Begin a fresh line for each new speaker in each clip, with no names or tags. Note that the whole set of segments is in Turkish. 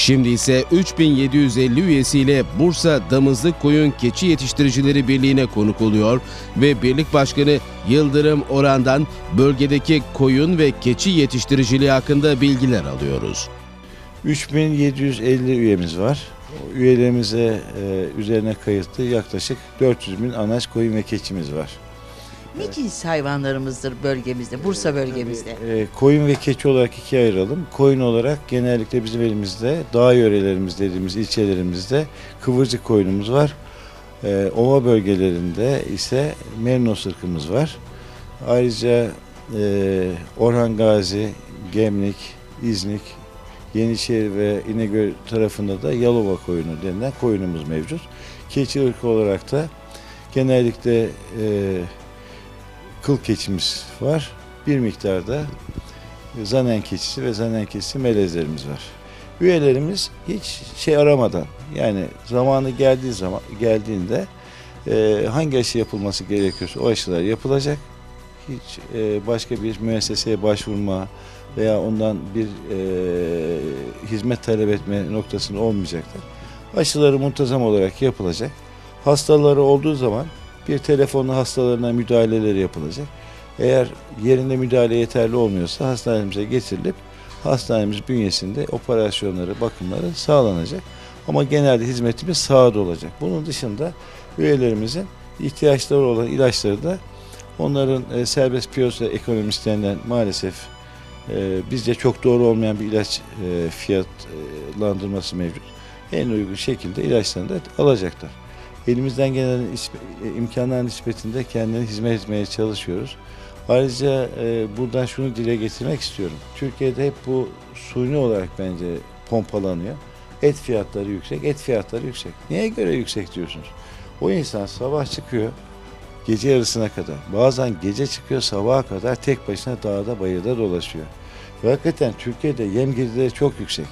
Şimdi ise 3750 üyesiyle Bursa Damızlık Koyun Keçi Yetiştiricileri Birliği'ne konuk oluyor ve birlik başkanı Yıldırım Oran'dan bölgedeki koyun ve keçi yetiştiriciliği hakkında bilgiler alıyoruz.
3750 üyemiz var. Üyelerimize üzerine kayıtlı yaklaşık 400 bin anaç koyun ve keçimiz var.
Ne cins hayvanlarımızdır bölgemizde, Bursa bölgemizde?
E, koyun ve keçi olarak ikiye ayıralım. Koyun olarak genellikle bizim elimizde dağ yörelerimiz dediğimiz ilçelerimizde kıvırcık koyunumuz var. E, ova bölgelerinde ise merino ırkımız var. Ayrıca e, Orhan Gazi, Gemlik, İznik, Yenişehir ve İnegöl tarafında da Yalova koyunu denilen koyunumuz mevcut. Keçi ırkı olarak da genellikle e, kıl keçimiz var. Bir miktarda zanen keçisi ve zanen keçisi melezlerimiz var. Üyelerimiz hiç şey aramadan yani zamanı geldiği zaman geldiğinde e, hangi aşı yapılması gerekiyorsa o aşılar yapılacak. Hiç e, başka bir müesseseye başvurma veya ondan bir e, hizmet talep etme noktasında olmayacaklar. Aşıları muntazam olarak yapılacak. Hastaları olduğu zaman bir telefonla hastalarına müdahaleleri yapılacak. Eğer yerinde müdahale yeterli olmuyorsa hastanemize getirilip hastanemiz bünyesinde operasyonları, bakımları sağlanacak. Ama genelde hizmetimiz sahada olacak. Bunun dışında üyelerimizin ihtiyaçları olan ilaçları da onların e, serbest piyasa ekonomistlerinden maalesef e, bizce çok doğru olmayan bir ilaç e, fiyatlandırması mevcut. En uygun şekilde ilaçlarını da alacaklar. Elimizden gelen e, imkanlar nispetinde kendine hizmet etmeye çalışıyoruz. Ayrıca e, buradan şunu dile getirmek istiyorum. Türkiye'de hep bu suni olarak bence pompalanıyor. Et fiyatları yüksek, et fiyatları yüksek. Niye göre yüksek diyorsunuz? O insan sabah çıkıyor, gece yarısına kadar. Bazen gece çıkıyor sabaha kadar tek başına dağda bayırda dolaşıyor. Ve hakikaten Türkiye'de yem girdileri çok yüksek.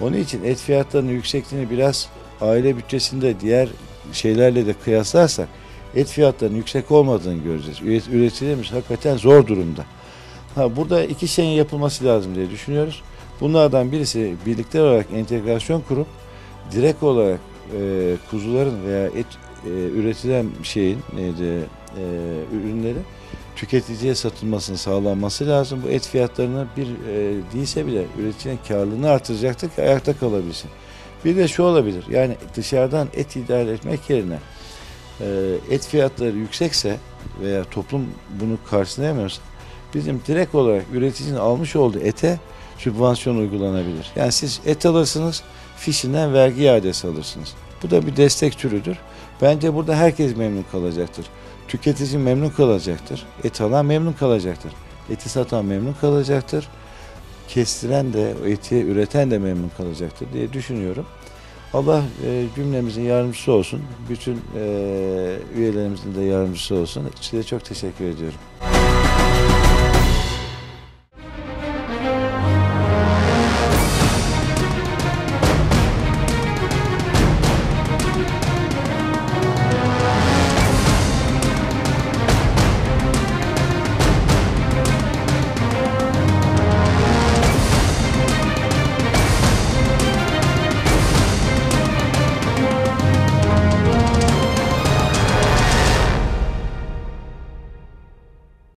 Onun için et fiyatlarının yüksekliğini biraz aile bütçesinde diğer şeylerle de kıyaslarsak et fiyatlarının yüksek olmadığını göreceğiz. Üret- Üreticilerimiz hakikaten zor durumda. Ha, burada iki şeyin yapılması lazım diye düşünüyoruz. Bunlardan birisi birlikte olarak entegrasyon kurup direkt olarak e, kuzuların veya et e, üretilen şeyin neydi e, ürünleri tüketiciye satılmasının sağlanması lazım. Bu et fiyatlarını bir e, değilse bile üreticinin karlılığını artıracaktır ki ayakta kalabilsin. Bir de şu olabilir yani dışarıdan et idare etmek yerine e, et fiyatları yüksekse veya toplum bunu karşılayamıyorsa bizim direkt olarak üreticinin almış olduğu ete sübvansiyon uygulanabilir. Yani siz et alırsınız, fişinden vergi iadesi alırsınız. Bu da bir destek türüdür. Bence burada herkes memnun kalacaktır. Tüketici memnun kalacaktır. Et alan memnun kalacaktır. Eti satan memnun kalacaktır. Kestiren de, eti üreten de memnun kalacaktır diye düşünüyorum. Allah e, cümlemizin yardımcısı olsun. Bütün e, üyelerimizin de yardımcısı olsun. Size çok teşekkür ediyorum.